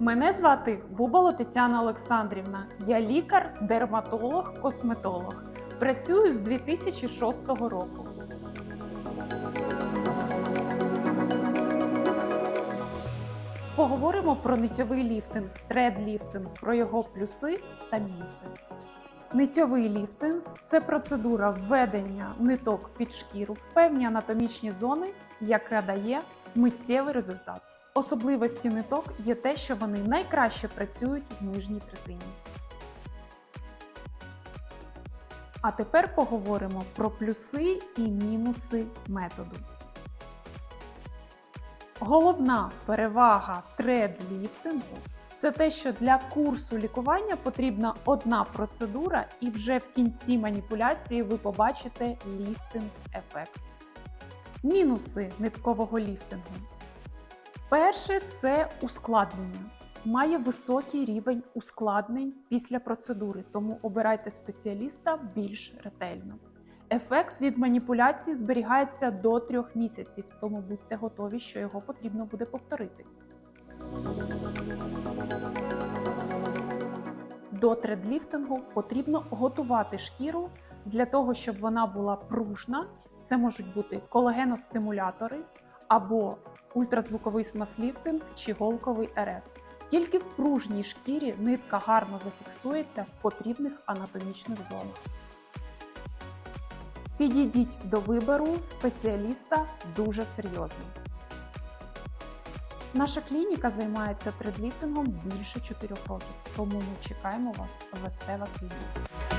Мене звати Бубало Тетяна Олександрівна. Я лікар, дерматолог, косметолог. Працюю з 2006 року. Поговоримо про нитьовий ліфтинг, тред-ліфтинг, про його плюси та мінуси. Нитьовий ліфтинг це процедура введення ниток під шкіру в певні анатомічні зони, яка дає миттєвий результат. Особливості ниток є те, що вони найкраще працюють в нижній третині. А тепер поговоримо про плюси і мінуси методу. Головна перевага тред-ліфтингу це те, що для курсу лікування потрібна одна процедура, і вже в кінці маніпуляції ви побачите ліфтинг-ефект. Мінуси ниткового ліфтингу. Перше це ускладнення. Має високий рівень ускладнень після процедури, тому обирайте спеціаліста більш ретельно. Ефект від маніпуляції зберігається до трьох місяців, тому будьте готові, що його потрібно буде повторити. До тредліфтингу потрібно готувати шкіру для того, щоб вона була пружна. Це можуть бути колагеностимулятори або ультразвуковий смаз-ліфтинг чи голковий РФ. Тільки в пружній шкірі нитка гарно зафіксується в потрібних анатомічних зонах. Підійдіть до вибору спеціаліста дуже серйозно. Наша клініка займається тредліфтингом більше 4 років, тому ми чекаємо вас в Естева клініка.